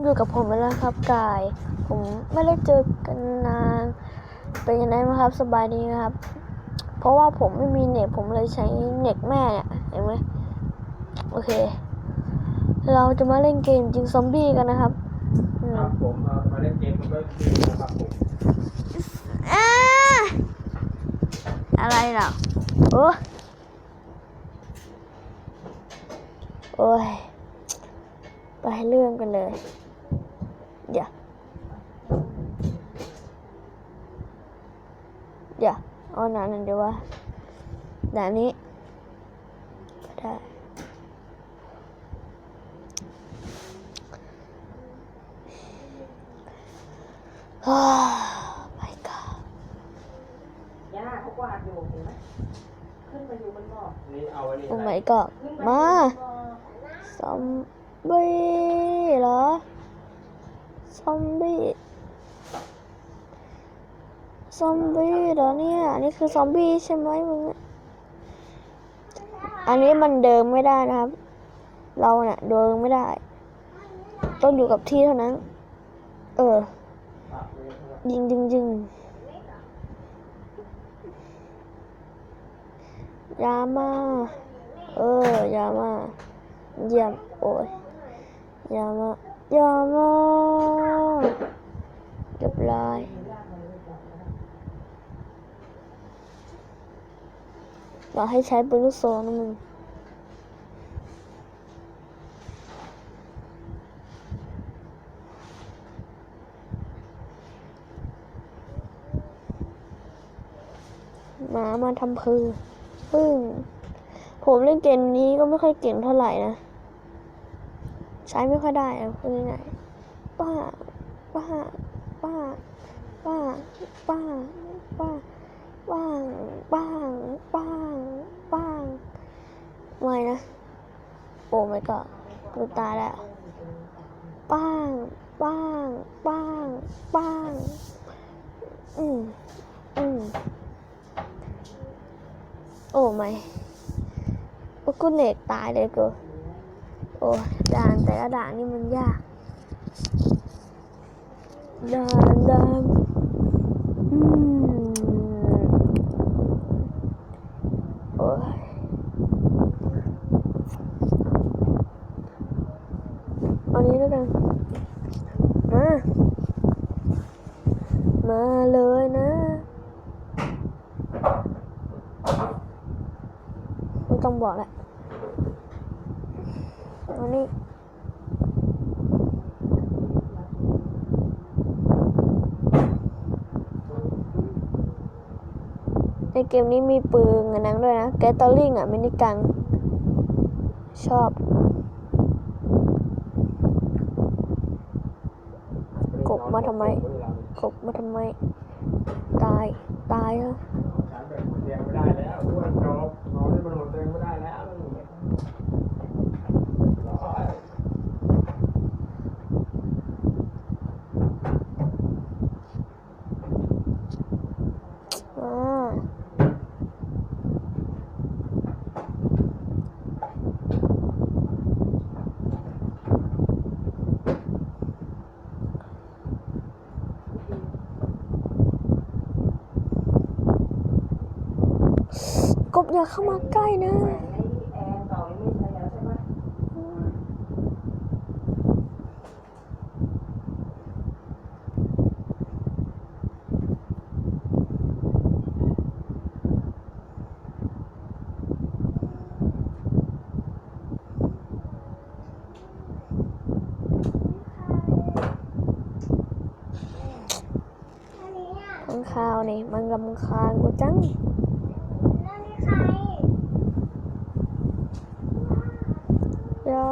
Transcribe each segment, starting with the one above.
อยู่กับผมแล้วนะครับกาย ผมไม่ได้เจอกันนาน เป็นยังไงบ้างครับสบายดีนะครับ เพราะว่าผมไม่มีเน็ตผมเลยใช้เน็ตแม่เนี่ยเห็นไหมโอเค เราจะมาเล่นเกมจิงซอมบี้กันนะครับอืมครับผมเราจะมาเล่นเกมมันก็ดีนะครับผมอ่าอะไรเหรอโอ้โอ้ยไปเรื่องกันเลย เดี๋ยวเดี๋ยวเอาหนาหนึ่งเดี๋ยวว่าหนานี้ก็ได้อ้าวไปก่อนย่าเขากวาดอยู่เห็นไหมขึ้นมาอยู่บนบ่อนี่เอาอันนี้โอ้อะไร my god ขึ้นมา อยู่บนบ่อ ซอมบี้เหรอ ซอมบี้ ซอมบี้เหรอเนี่ย อันนี้คือซอมบี้ใช่ไหมมึง อันนี้มันเดินไม่ได้นะครับ เราเนี่ยเดินไม่ได้ ต้องอยู่กับที่เท่านั้น เออปากเลยนะครับยิงยิงยิงยามา เออยามา เยี่ยม โอ้ยยามา ยามา เรียบร้อยอยากให้ใช้ปืนลูกซองนะมึงหมามาทำพือพึ่ง ผมเล่นเกมนี้ก็ไม่ค่อยเก่งเท่าไหร่นะ ใช้ไม่ค่อยได้อะพูดง่ายๆป้า ป้าป้าป้าป้าป้าป้างป้างป้างป้างไม่นะ โอ้ไม่ก็กูตายแล้วป้างป้างป้างป้างอืมอืมโอ้ไม่โอ้กูเน็กตายเลยกูโอ้ด่านแต่ละด่านนี่มันยาก ด่านด่านอืมโอ้ยอานี้แล้วกันมามาเลยนะไม่ต้องบอกแหละอานี่ ในเกมนี้มีปืนอันนั้นด้วยนะแกตตอร์ลิงอะมินิกัง ชอบ กบมาทำไม กบมาทำไม ตาย ตายแล้ว ฉันเป็นคนเตียงไม่ได้แล้วอ้วนจบนอนได้บนหัวเตียงไม่ได้แล้วร้อย อ่าๆกบ อย่าเข้ามาใกล้นะไอ้แอนเก่ายังไม่ใช้แล้วใช่ไหมข้างคาวนี่มันรำคาญกูจัง ย่อ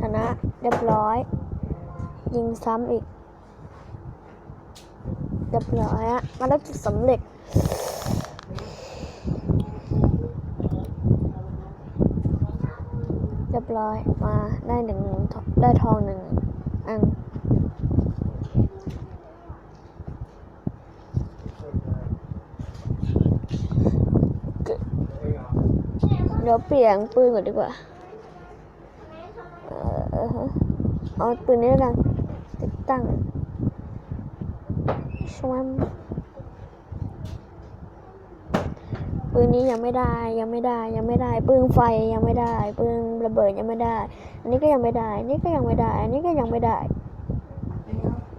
ชนะเรียบร้อย ยิงซ้ำอีก เรียบร้อยอะมาได้จุดสำเร็จเรียบร้อยมาได้หนึ่งได้ทองหนึ่งอัน เดี๋ยวเปลี่ยนปืนก่อนดีกว่า เออเอาปืนนี้แล้วกัน ติดตั้งชวมปืนนี้ยังไม่ได้ยังไม่ได้ยังไม่ได้ ปืนไฟยังไม่ได้ ปืนระเบิดยังไม่ได้ อันนี้ก็ยังไม่ได้ อันนี้ก็ยังไม่ได้ อันนี้ก็ยังไม่ได้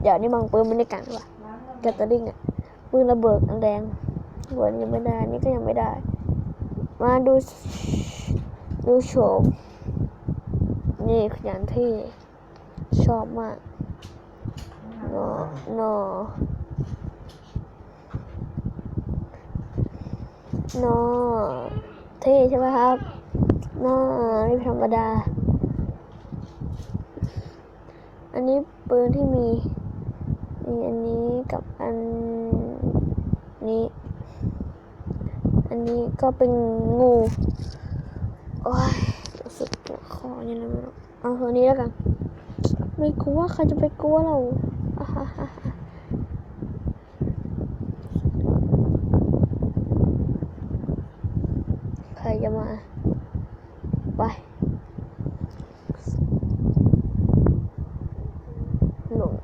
เดี๋ยวนี่บางปืนมันในกันว่ะล้างแกตเตอริงอะปืนระเบิดอันแดงหัวนี่ยังไม่ได้ อันนี้ก็ยังไม่ได้ มาดูดูโฉมนี่ขยันที่ชอบมากนอนอนอเท่ใช่ไหมครับนอไม่ธรรมดา อันนี้ปืนที่มีมีอันนี้กับอันนี้ นนี้ก็เป็นงูโอ้ยรู้สึกปวดคอยังไงไม่รู้เอาตัวนี้แล้วกัน ไม่กลัวใครจะไปกลัวเราอ่าฮ่าฮ่าฮ่าใครจะมา ไป หลง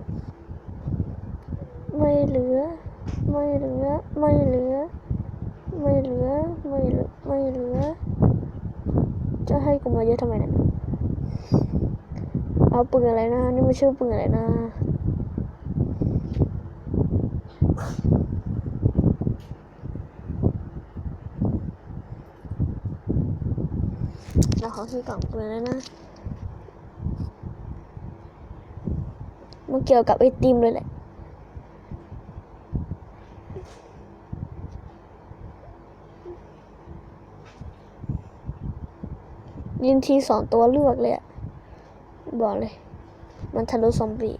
ไม่เหลือ ไม่เหลือ ไม่เหลือ ไม่ เหลือไม่เหลือไม่เหลือ จะให้กูมาเยอะทำไมเนี่ยเอาปืนอะไรนะ นี่มันชื่อปืนอะไรนะเราขอที่กล่องปืนแล้วนะมันเกี่ยวกับไอติมเลยแหละ ยิงทีสองตัวเลือกเลยอะบอกเลย มันทะลุซอมบี้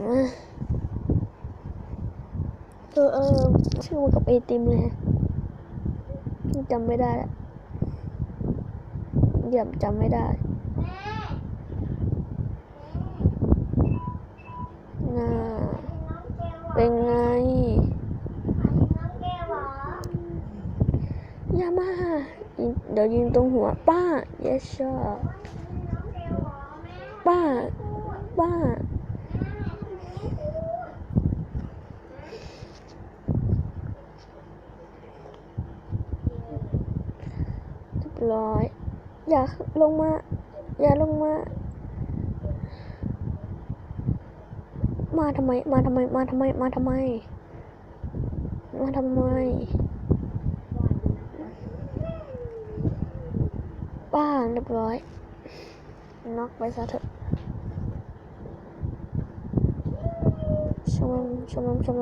อะเออเออชื่อมันกับไอติมเลยฮะจำไม่ได้ละเยี่ยมจำไม่ได้น่าเป็นไงอย่ามายิง เดี๋ยวยิงตรงหัวป้า yes sir ป้า ป้าเรียบร้อย อย่าลงมา อย่าลงมา มาทำไม มาทำไม มาทำไม มาทำไม มาทำไม ป้างเรียบร้อยน็อกไปซะเถอะชมชมชม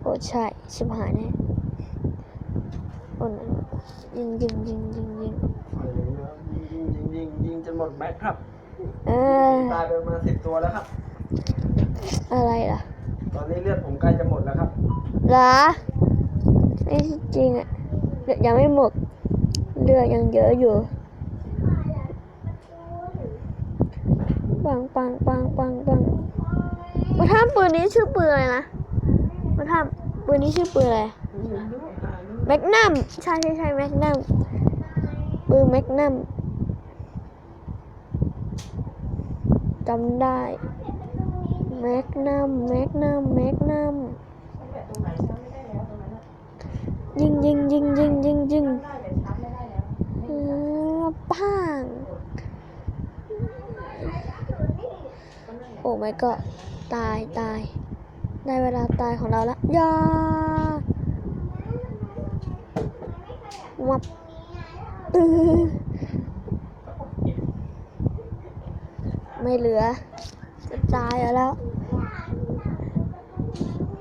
โอ้ใช่ชิบหายแน่โอ้นั่นยิงยิงยิงยิงยิงยิงยิงยิงยิงจนหมดแม็กครับตายไปมาสิบตัวแล้วครับ อะไรล่ะ ตอนนี้เลือดผมใกล้จะหมดแล้วครับเหรอไม่จริงอะ ยังไม่หมดเลือดยังเยอะอยู่ ปังปังปังปังปังมาทำปืนนี้ชื่อปืนอะไรนะมาทำปืนนี้ชื่อปืนอะไรแมกนัมใช่ใช่ใช่แมกนัมปืนแมกนัมจำได้แมกนัมแมกนัมแมกนัม ยิงยิงยิงยิงยิงยิงได้แต่ช้ไม่ได้แล้วเอปังโอ้ my god ตายตายได้เวลาตายของเราละยาวับตื้อไม่เหลือจะตายแล้ว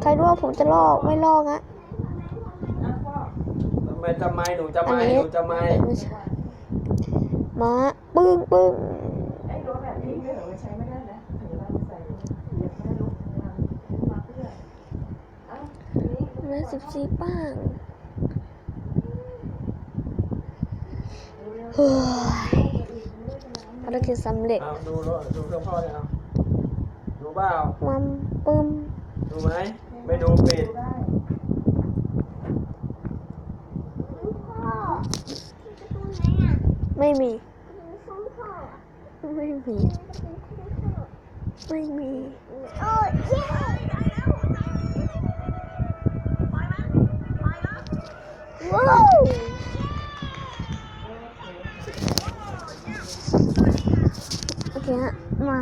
ใครรู้ว่าผมจะลอกไม่ลอกอะ ไมจะไม่หนูจะไม่อันนี้หนูจะไม่ไม่ใช่มาปึ้งปึ้งไอ้รถแบบนี้ไม่เหรอมันใช้ไม่ได้นะถึงเราใส่เดี๋ยวไม่ได้ลุกมามาเพื่อเอ้าทีนี้เหลือสิบสี่ป้างเฮ้ยภารกิจสำเร็จเอาดูรถดูเครื่องพ่อเนี่ยเอาดูเปล่ามัมปึ้มดูไหมไม่ดูปิด ได้มไม่มี ไม่มี ไม่มีว้าวโอเคฮะมา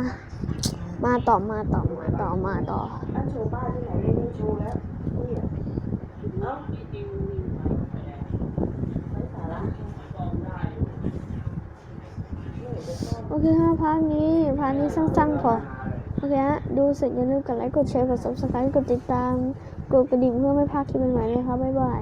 มาต่อมาต่อมาต่อมาต่อ อันโชว์บ้านที่ไหนไม่ได้โชว์แล้วนี่อะเอ้าไม่สาระนี่เดี๋ยวซ่อน โอ เคฮะพาร์ทนี้พาร์ทนี้สั้นๆพอโอเคฮะดูเสร็จอย่าลืมกดไลค์กดแชร์กดซับสไครต์กดติดตาม กดกระดิ่งเพื่อไม่พลาดคลิปใหม่ๆเลยครับบ๊ายบาย